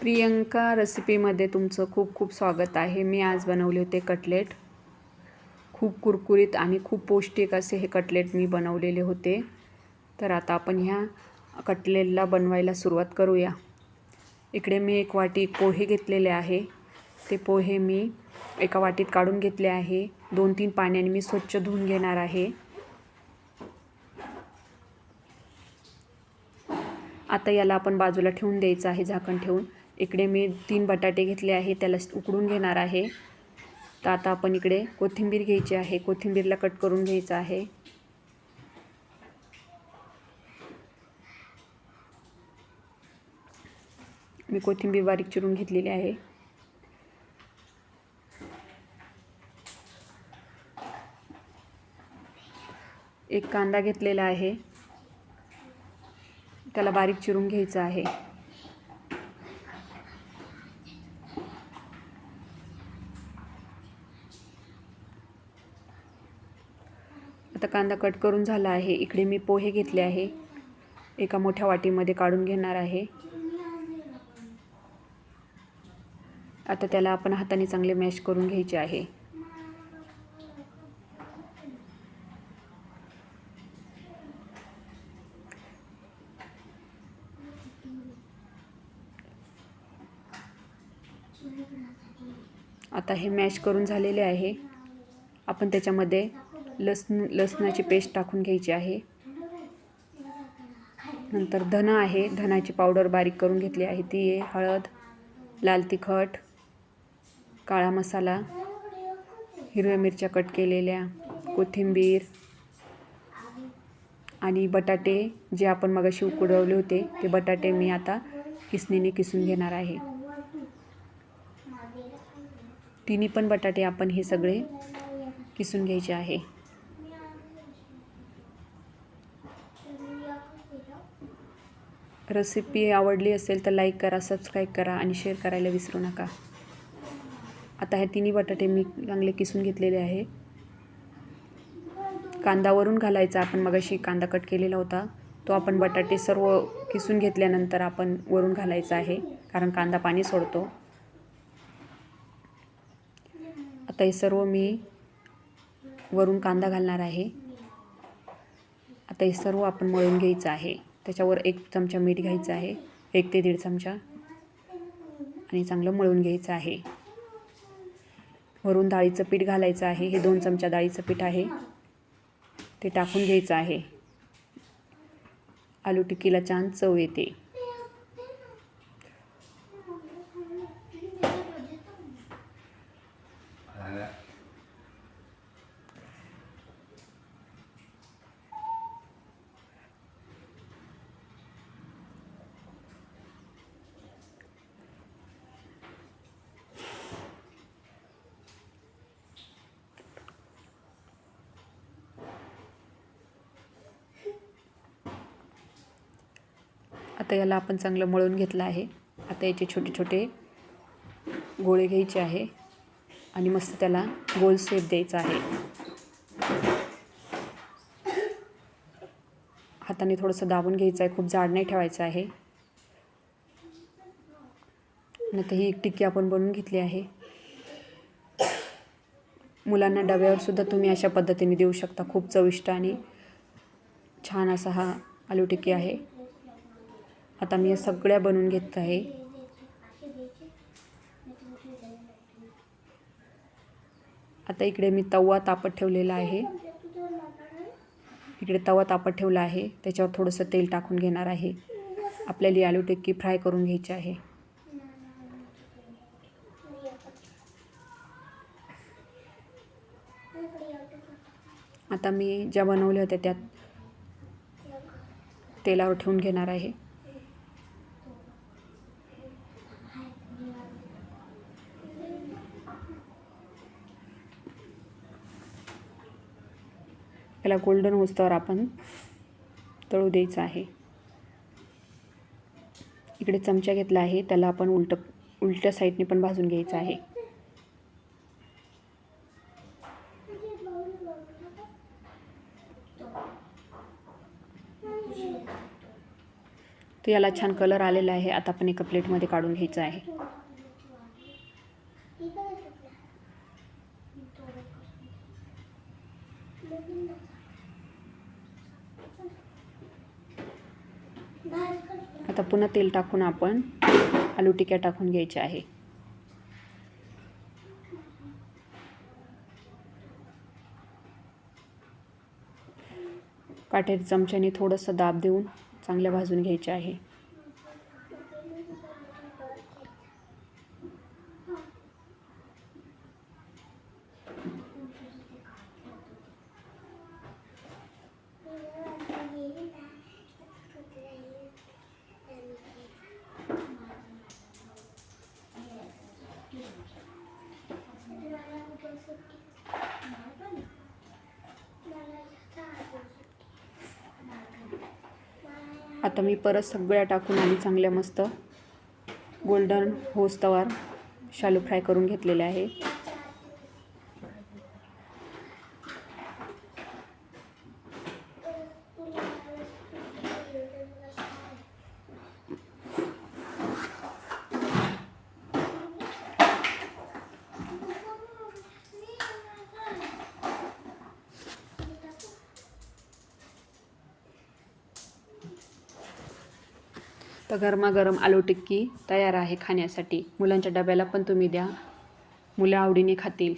प्रियंका रेसिपीमध्ये तुमचं खूप खूप स्वागत आहे. मी आज बनवले होते कटलेट खूप कुरकुरीत आणि खूप पौष्टिक असे हे कटलेट मी बनवलेले होते. तर आता आपण ह्या कटलेटला बनवायला सुरुवात करूया. इकडे मी एक वाटी पोहे घेतलेले आहे. ते पोहे मी एका वाटीत काढून घेतले आहे. दोन तीन पाण्याने मी स्वच्छ धुवून घेणार आहे. आता याला आपण बाजूला ठेवून द्यायचं आहे झाकण ठेवून. इकडे मी तीन बटाटे घेतले आहे त्याला उकडून घेणार आहे. तर आता आपण इकडे कोथिंबीर घ्यायची आहे कोथिंबीरला कट करून घ्यायचं आहे. मी कोथिंबीर बारीक चिरून घेतलेली आहे. एक कांदा घेतलेला आहे. त्याला बारीक चिरून घ्यायचं आहे. आता कांदा कट करून झाला आहे. इकडे मी पोहे घेतले आहे. एका मोठ्या वाटीमध्ये काढून घेणार आहे. आता त्याला आपण हाताने चांगले मॅश करून घ्यायचे आहे. आता हे मॅश करून झालेले आहे. आपण त्याच्यामध्ये लसण लसणाची पेस्ट टाकून घ्यायची आहे. नंतर धनं आहे. धनाची पावडर बारीक करून घेतली आहे ती. आहे हळद लाल तिखट काळा मसाला हिरव्या मिरच्या कट केलेल्या कोथिंबीर आणि बटाटे जे आपण मगाशी उकडवले होते ते बटाटे मी आता किसणीने किसून घेणार आहे. तिन्ही पण बटाटे आपण हे सगळे किसून घ्यायचे आहे. रेसिपी आवडली असेल तर लाईक करा सबस्क्राईब करा आणि शेअर करायला विसरू नका. आता हे तिन्ही बटाटे मी चांगले किसून घेतलेले आहे. कांदा वरून घालायचा आपण मगाशी कांदा कट केलेला होता. तो आपण बटाटे सर्व किसून घेतल्यानंतर आपण वरून घालायचा आहे कारण कांदा पाणी सोडतो. आता हे सर्व मी वरून कांदा घालणार आहे. आता हे सर्व आपण मळून घ्यायचं आहे. त्याच्यावर एक चमचा मीठ घ्यायचं आहे. एक ते दीड चमचा. आणि चांगलं मळून घ्यायचं आहे. वरून डाळीचं पीठ घालायचं आहे. हे दोन चमचा डाळीचं पीठ आहे. ते टाकून घ्यायचं आहे. आलू टिक्कीला छान चव येते. आता याला आपण चांगलं मळून घेतलं आहे. आता याचे छोटे छोटे गोळे घ्यायचे आहे आणि मस्त त्याला गोल शेप द्यायचा आहे. हाताने थोडंसं दाबून घ्यायचं आहे. खूप जाड नाही ठेवायचं आहे. आणि ही एक टिक्की आपण बनवून घेतली आहे. मुलांना डब्यावर सुद्धा तुम्ही अशा पद्धतीने देऊ शकता. खूप चविष्ट आणि छान असा हा आलू टिक्की आहे. आता मी या सगळ्या बनवून घेत आहे. आता इकडे मी तवा तापत ठेवलेला आहे. इकडे तवा तापत ठेवला आहे. त्याच्यावर थोडंसं तेल टाकून घेणार आहे. आपल्याला आलू टिक्की फ्राय करून घ्यायची आहे. आता मी ज्या बनवल्या होत्या त्यात तेलावर ठेवून घेणार आहे. याला गोल्डन होस्तवर आपण तळू द्यायचं आहे. इकडे चमचा घेतला आहे त्याला आपण उलट उलट्या साईडने पण भाजून घ्यायचं आहे. तर याला छान कलर आलेला आहे. आता आपण एका प्लेटमध्ये काढून घ्यायचं आहे. आता पुन्हा तेल टाकून आपण आलू टिक्या टाकून घ्यायच्या आहे. काटेरी चमच्याने थोडंसं दाब देऊन चांगल्या भाजून घ्यायचे आहे. आता मी परत सगळ्या टाकून आणि चांगल्या मस्त गोल्डन होस्तवार शालू फ्राय करून घेतलेले आहे. गरमागरम आलू टिक्की तयार आहे खाण्यासाठी. मुलांच्या डब्याला पण तुम्ही द्या. मुलं आवडीने खातील.